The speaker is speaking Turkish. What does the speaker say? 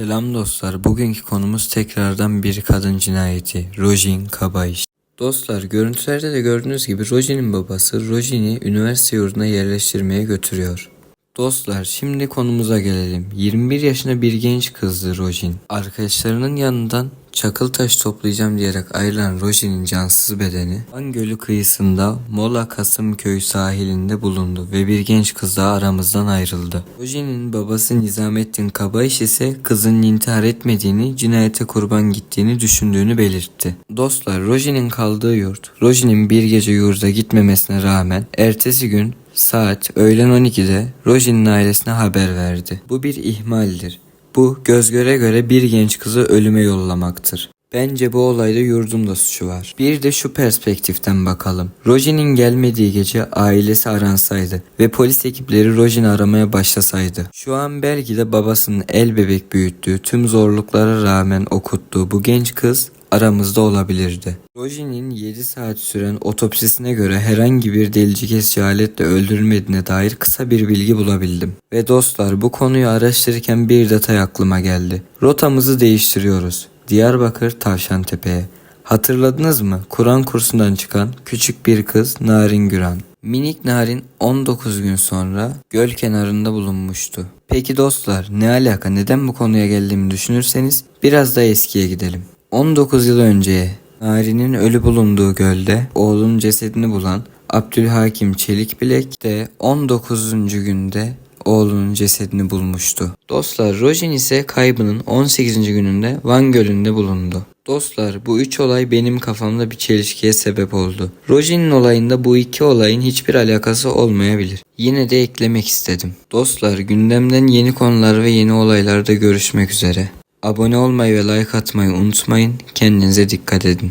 Selam dostlar. Bugünkü konumuz tekrardan bir kadın cinayeti. Rojin Kabayiş. Dostlar görüntülerde de gördüğünüz gibi Rojin'in babası Rojin'i üniversite yurduna yerleştirmeye götürüyor. Dostlar şimdi konumuza gelelim. 21 yaşında bir genç kızdı Rojin. Arkadaşlarının yanından çakıl taş toplayacağım diyerek ayrılan Rojin'in cansız bedeni Van Gölü kıyısında Mola Kasımköy sahilinde bulundu ve bir genç kız daha aramızdan ayrıldı. Rojin'in babası Nizamettin Kabayiş ise kızın intihar etmediğini, cinayete kurban gittiğini düşündüğünü belirtti. Dostlar Rojin'in kaldığı yurt, Rojin'in bir gece yurda gitmemesine rağmen ertesi gün Saat öğlen 12'de Rojin'in ailesine haber verdi. Bu bir ihmaldir. Bu göz göre göre bir genç kızı ölüme yollamaktır. Bence bu olayda yurdun da suçu var. Bir de şu perspektiften bakalım. Rojin'in gelmediği gece ailesi aransaydı ve polis ekipleri Rojin'i aramaya başlasaydı. Şu an belki de babasının el bebek büyüttüğü tüm zorluklara rağmen okuttuğu bu genç kız aramızda olabilirdi. Rojin'in 7 saat süren otopsisine göre herhangi bir delici kesici aletle öldürülmediğine dair kısa bir bilgi bulabildim. Ve dostlar bu konuyu araştırırken bir detay aklıma geldi. Rotamızı değiştiriyoruz. Diyarbakır Tavşantepe'ye. Hatırladınız mı? Kur'an kursundan çıkan küçük bir kız Narin Güran. Minik Narin 19 gün sonra göl kenarında bulunmuştu. Peki dostlar ne alaka neden bu konuya geldiğimi düşünürseniz biraz daha eskiye gidelim. 19 yıl önceye Narin'in ölü bulunduğu gölde oğlunun cesedini bulan Abdülhakim Çelikbilek de 19. günde oğlunun cesedini bulmuştu. Dostlar Rojin ise kaybının 18. gününde Van Gölü'nde bulundu. Dostlar bu üç olay benim kafamda bir çelişkiye sebep oldu. Rojin'in olayında bu iki olayın hiçbir alakası olmayabilir. Yine de eklemek istedim. Dostlar gündemden yeni konular ve yeni olaylarda görüşmek üzere. Abone olmayı ve like atmayı unutmayın. Kendinize dikkat edin.